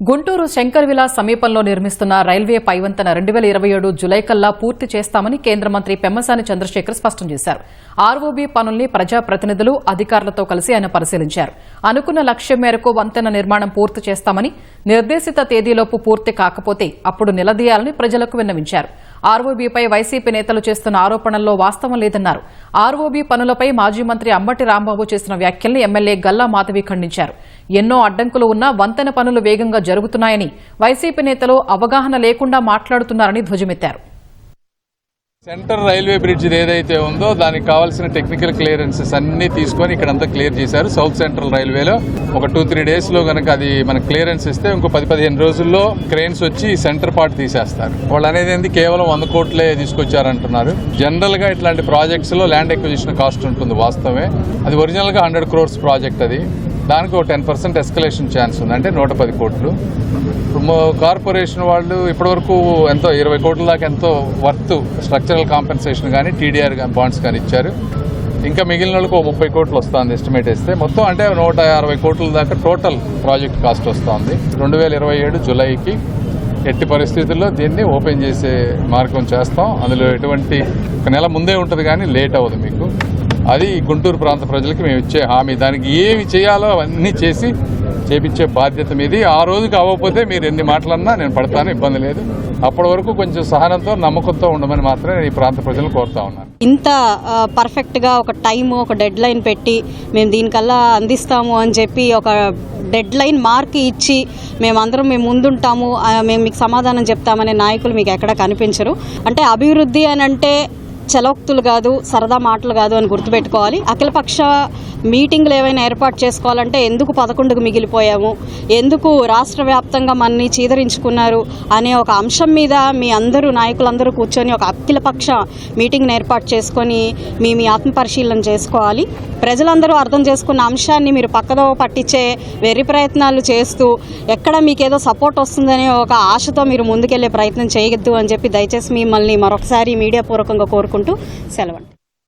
గుంటూరు శంకర్ విలాస్ సమీపంలో నిర్మిస్తున్న రైల్వే పైవంతన రెండు వేల ఇరవై ఏడు జులై కల్లా పూర్తి చేస్తామని కేంద్ర మంత్రి పెమ్మసాని చంద్రశేఖర్ స్పష్టం చేశారు. ఆర్ఓబీ పనుల్ని ప్రజాప్రతినిధులు అధికారులతో కలిసి ఆయన పరిశీలించారు. అనుకున్న లక్ష్యం మేరకు వంతెన నిర్మాణం పూర్తి చేస్తామని నిర్దేశిత తేదీలోపు పూర్తి కాకపోతే అప్పుడు నిలదీయాలని ప్రజలకు విన్నవించారు. ఆర్ఓబీపై వైసీపీ నేతలు చేస్తున్న ఆరోపణల్లో వాస్తవం లేదన్నారు. ఆర్ఓబీ పనులపై మాజీ మంత్రి అంబటి రాంబాబు చేసిన వ్యాఖ్యల్ని ఎమ్మెల్యే గల్లా మాధవి ఖండించారు. ఎన్నో అడ్డంకులు ఉన్నా వంతెన పనులు వేగంగా జరుగుతున్నాయని వైసీపీ నేతలు అవగాహన లేకుండా మాట్లాడుతున్నారని ధ్వజమెత్తారు. సెంటర్ రైల్వే బ్రిడ్జ్ ఏదైతే ఉందో దానికి కావాల్సిన టెక్నికల్ క్లియరెన్సెస్ అన్ని తీసుకొని ఇక్కడ అంతా క్లియర్ చేశారు. సౌత్ సెంట్రల్ రైల్వేలో ఒక టూ త్రీ డేస్లో కనుక అది మన క్లియరెన్స్ ఇస్తే ఇంకో పది పదిహేను రోజుల్లో క్రెయిన్స్ వచ్చి సెంటర్ పార్ట్ తీసేస్తారు. వాళ్ళు అనేది ఏంది? కేవలం వంద కోట్లే తీసుకొచ్చారంటున్నారు. జనరల్గా ఇట్లాంటి ప్రాజెక్ట్స్లో ల్యాండ్ ఎక్విజిషన్ కాస్ట్ ఉంటుంది వాస్తవమే. అది ఒరిజినల్గా హండ్రెడ్ క్రోర్స్ ప్రాజెక్ట్ అది. దానికి ఒక టెన్ పర్సెంట్ ఎస్కలేషన్ ఛాన్స్ ఉంది. అంటే నూట పది కోట్లు. కార్పొరేషన్ వాళ్ళు ఇప్పటివరకు ఎంతో ఇరవై కోట్ల దాకా ఎంతో వర్త్ స్ట్రక్చరల్ కాంపెన్సేషన్ కానీ టీడీఆర్ కానీ బాండ్స్ కానీ ఇచ్చారు. ఇంకా మిగిలిన వాళ్ళకి ఒక ముప్పై కోట్లు వస్తుంది ఎస్టిమేట్ వేస్తే. మొత్తం అంటే నూట అరవై కోట్ల దాకా టోటల్ ప్రాజెక్ట్ కాస్ట్ వస్తుంది. రెండు వేల ఇరవై ఏడు జూలైకి ఎట్టి పరిస్థితుల్లో దీన్ని ఓపెన్ చేసే మార్గం చేస్తాం. అందులో ఎటువంటి ఒక నెల ముందే ఉంటుంది కానీ లేట్ అవ్వదు మీకు. అది గుంటూరు ప్రాంత ప్రజలకి మేము ఇచ్చే హామీ. దానికి ఏమి చేయాలో అవన్నీ చేసి చేపించే బాధ్యత మీది. ఆ రోజుకి అవ్వకపోతే మీరు ఎన్ని మాటలన్నా నేను పడతాను ఇబ్బంది లేదు. అప్పటి వరకు కొంచెం సహనంతో నమ్మకంతో ఉండమని మాత్రమే ఈ ప్రాంత ప్రజలు కోరుతా ఉన్నాను. ఇంత పర్ఫెక్ట్గా ఒక టైం ఒక డెడ్ లైన్ పెట్టి మేము దీనికల్లా అందిస్తాము అని చెప్పి ఒక డెడ్ లైన్ మార్క్ ఇచ్చి మేమందరం మేము ముందుంటాము. మేము మీకు సమాధానం చెప్తామనే నాయకులు మీకు ఎక్కడ కనిపించరు. అంటే అభివృద్ధి అని అంటే చలోక్తులు కాదు సరదా మాటలు కాదు అని గుర్తుపెట్టుకోవాలి. అఖిలపక్ష మీటింగ్లు ఏవైనా ఏర్పాటు చేసుకోవాలంటే ఎందుకు పదకొండుకు మిగిలిపోయాము? ఎందుకు రాష్ట్ర వ్యాప్తంగా మనని చీదరించుకున్నారు? అనే ఒక అంశం మీద మీ అందరూ నాయకులందరూ కూర్చొని ఒక అఖిలపక్ష మీటింగ్ని ఏర్పాటు చేసుకొని మీ మీ ఆత్మపరిశీలన చేసుకోవాలి. ప్రజలందరూ అర్థం చేసుకున్న అంశాన్ని మీరు పక్కదో పట్టించే వెర్రి ప్రయత్నాలు చేస్తూ ఎక్కడ మీకేదో సపోర్ట్ వస్తుందనే ఒక ఆశతో మీరు ముందుకెళ్ళే ప్రయత్నం చేయొద్దు అని చెప్పి దయచేసి మిమ్మల్ని మరొకసారి మీడియా పూర్వకంగా కోరుకుంటూ సెలవండి.